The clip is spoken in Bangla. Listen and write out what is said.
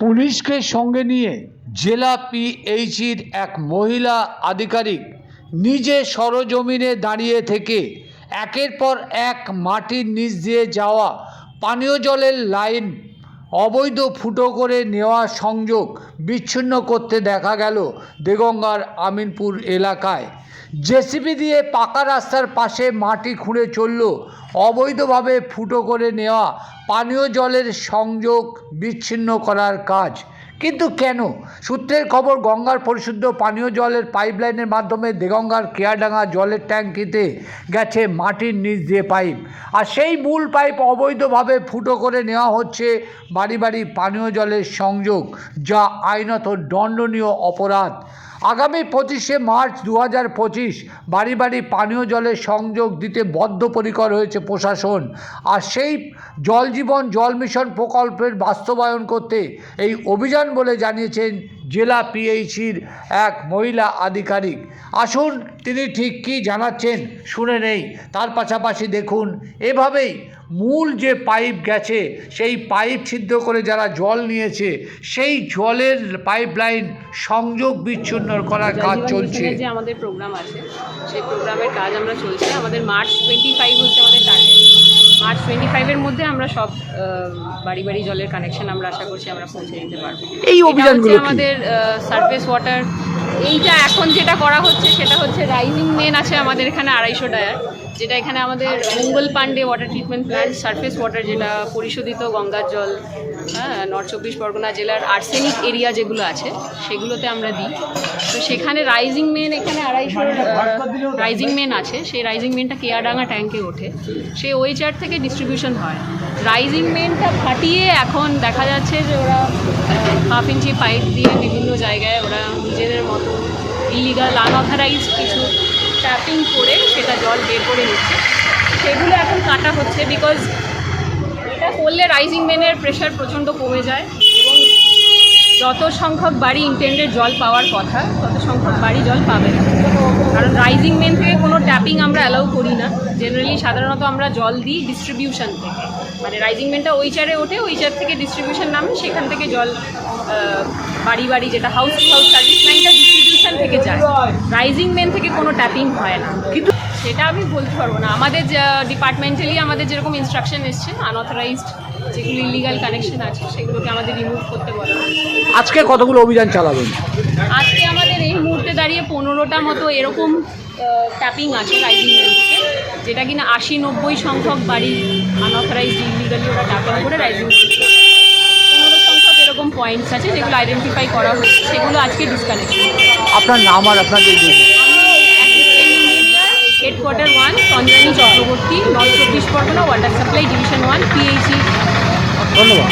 পুলিশকে সঙ্গে নিয়ে জেলা পিএইচির এক মহিলা আধিকারিক নিজে সরজমিনে দাঁড়িয়ে থেকে একের পর এক মাটির নিচ দিয়ে যাওয়া পানীয় জলের লাইন অবৈধ ফুটো করে নেওয়া সংযোগ বিচ্ছিন্ন করতে দেখা গেল দেগঙ্গার আমিনপুর এলাকায়। জেসিবি দিয়ে পাকা রাস্তার পাশে মাটি খুঁড়ে চলল। অবৈধভাবে ফুটো করে নেওয়া, পানীয় জলের সংযোগ বিচ্ছিন্ন করার কাজ। কিন্তু কেন? সূত্রের খবর, গঙ্গার পরিশুদ্ধ পানীয় জলের পাইপলাইনের মাধ্যমে দেগঙ্গার কেয়াডাঙ্গা জলের ট্যাঙ্কিতে গেছে মাটির নিচ দিয়ে পাইপ। আর সেই মূল পাইপ অবৈধভাবে ফুটো করে নেওয়া হচ্ছে বাড়ি বাড়ি পানীয় জলের সংযোগ, যা আইনত দণ্ডনীয় অপরাধ। আগামী পঁচিশে মার্চ দু হাজার পঁচিশ বাড়ি বাড়ি পানীয় জলের সংযোগ দিতে বদ্ধপরিকর হয়েছে প্রশাসন। আর সেই জল জীবন জল মিশন প্রকল্পের বাস্তবায়ন করতে এই অভিযান বলে জানিয়েছেন জেলা পিএইচির এক মহিলা আধিকারিক। আসুন তিনি ঠিক কী জানাচ্ছেন শুনে নেই। তার পাশাপাশি দেখুন এভাবেই মূল যে পাইপ গেছে সেই পাইপ ছিদ্র করে যারা জল নিয়েছে সেই জলের পাইপলাইন সংযোগ বিচ্ছিন্ন করার কাজ চলছে। যে আমাদের প্রোগ্রাম আছে সেই প্রোগ্রামের কাজ আমরা চলছে। আমাদের মার্চ টোয়েন্টি ফাইভ হচ্ছে আমাদের টার্গেট ফাইভের মধ্যে আমরা সব আহ, বাড়ি বাড়ি জলের কানেকশন আমরা আশা করছি আমরা পৌঁছে দিতে পারব। এই অভিযান অভিযানগুলো? আমাদের সারফেস ওয়াটার এইটা এখন যেটা করা হচ্ছে সেটা হচ্ছে রাইজিং মেন আছে আমাদের এখানে আড়াইশো ডায়ার যেটা এখানে আমাদের Mangal Pandey water treatment plant surface water যেটা পরিশোধিত গঙ্গার জল হ্যাঁ নর্থ চব্বিশ পরগনা জেলার আর্সেনিক এরিয়া যেগুলো আছে, সেগুলোতে আমরা দিই। তো সেখানে রাইজিং মেন এখানে আড়াইশো রাইজিং মেন আছে। সেই রাইজিং মেনটা কেয়াডাঙ্গা ট্যাঙ্কে ওঠে। সেই ওই চার থেকে ডিস্ট্রিবিউশন হয়। রাইজিং মেনটা ফাটিয়ে এখন দেখা যাচ্ছে যে ওরা হাফ ইঞ্চি পাইপ দিয়ে বিভিন্ন জায়গায় ওরা নিজেদের মতো ইলিগাল আনঅথরাইজ কিছু ট্যাপিং করে সেটা জল বের করে নিচ্ছে। সেগুলো এখন কাটা হচ্ছে বিকজ এটা করলে রাইজিং মেনের প্রেশার প্রচণ্ড কমে যায় এবং যত সংখ্যক বাড়ি ইন্টেন্ডেড জল পাওয়ার কথা, তত সংখ্যক বাড়ি জল পাবে না। কারণ রাইজিং মেন থেকে কোনো ট্যাপিং আমরা অ্যালাউ করি না। জেনারেলি সাধারণত আমরা জল দিই ডিস্ট্রিবিউশন থেকে। মানে রাইজিং মেনটা ওই চারে ওঠে, ওই চার থেকে ডিস্ট্রিবিউশন নামে সেখান থেকে জল বাড়ি বাড়ি যেটা হাউস টু হাউস সার্ভিস লাইনটা থেকে যায়। রাইজিং মেন থেকে কোনো ট্যাপিং হয় না। কিন্তু সেটা আমি বলতে পারব না। আমাদের ডিপার্টমেন্টালি আমাদের যেরকম ইনস্ট্রাকশন এসছে আনঅথরাইজড যেগুলো ইলিগাল কানেকশন আছে সেগুলোকে আমাদের রিমুভ করতে বলা আজকে কতগুলো অভিযান চালাবেন? আজকে আমাদের এই মুহূর্তে দাঁড়িয়ে পনেরোটা মতো এরকম ট্যাপিং আছে রাইজিং থেকে যেটা কিনা আশি নব্বই সংখ্যক বাড়ি আনঅথরাইজড ইলিগালি ওরা ট্যাপিং করে রাইজিং পনেরো সংখ্যক এরকম পয়েন্টস আছে যেগুলো আইডেন্টিফাই করা হয়েছে সেগুলো আজকে ডিসকানেকশন আপনার নাম আর আপনাদের headquarter one Chandrani Chakraborty north চব্বিশ Pargana water supply division one PHE ধন্যবাদ।